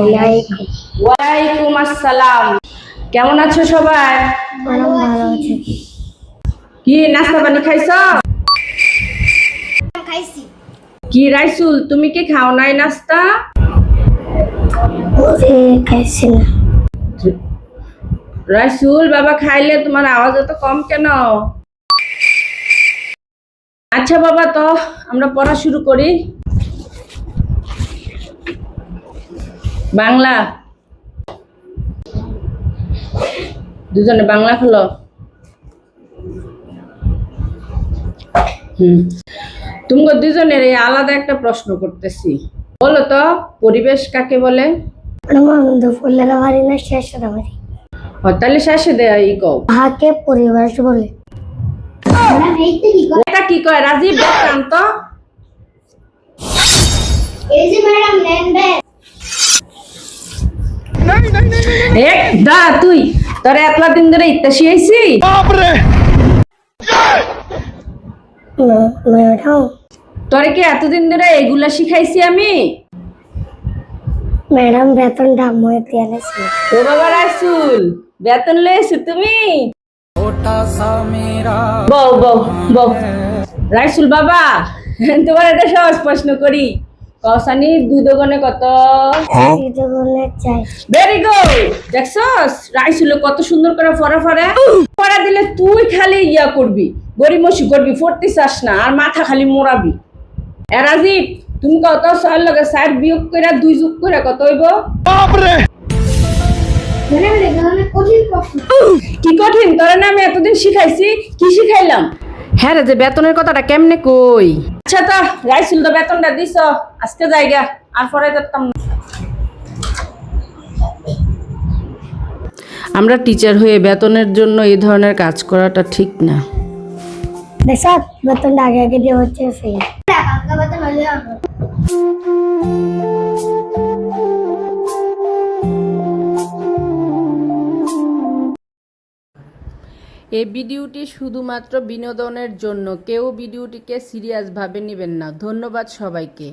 ওয়ালাইকুম আসসালাম। কেমন আছো সবাই? ভালো কি নাস্তা পানি খাইছ? খাইছি। কি রাইসুল তুমি কি খাও নাই নাস্তা? খাইছি না। রাইসুল বাবা খাইলে তোমার আওয়াজ এত কম কেন? আচ্ছা বাবা তো আমরা পড়া শুরু করি। বাংলা। দুজনে বাংলা খোলো। হুম। তুমি দুজনের এই আলাদা একটা প্রশ্ন করতেছি। বলো তো পরিবেশ কাকে বলে? আনন্দ বাড়ি না শেষের বাড়ি? ও, তাহলে শেষে দেয় ই কও। তাহাকে পরিবার বলে? কি এটা কি কয় রাজীব বেকান্ত এই যে ম্যাডাম নেন বে এক দা তুই তোর এতলা দিন ধরে ইত্যা শিয়াইছি ম্যাডাম তোরে কি এতদিন ধরে এগুলা শিখাইছি আমি? ম্যাডাম বেতনটা মই ও বাবা রাসুল বেতন লয়েছো তুমি? বউ বউ বউ। রাইসুল বাবা তোমার একটা সহজ প্রশ্ন করি। কসানি দুই দোকানে কত? ভেরি গুড দেখছস? রাইসুল কত সুন্দর করে ফরা ফরা ফরা দিলে তুই খালি ইয়া করবি গরিমসি করবি ফোরতে চাস না আর মাথা খালি মোড়াবি। এ রাজীব তুমি কত ছয়ের লগে চার বিয়োগ কইরা দুই যোগ কইরা কত হইব? প্রশ্ন। কি কঠিন? তোরা না আমি এতদিন শিখাইছি কি শিখাইলাম? হ্যাঁ রে যে বেতনের কথাটা কেমনে কই? আচ্ছা তো রাইসুল তো বেতনটা দিছ আজকে জায়গা আর পরে যেতাম না। আমরা টিচার হয়ে বেতনের জন্য এই ধরনের কাজ করাটা ঠিক না দেখছ বেতনটা আগে আগে দিয়ে হচ্ছে সেই কালকে বাতে নলে এই ভিডিওটি শুধুমাত্র বিনোদনের জন্য। কেউ ভিডিওটিকে সিরিয়াসভাবে নেবেন না। ধন্যবাদ সবাইকে।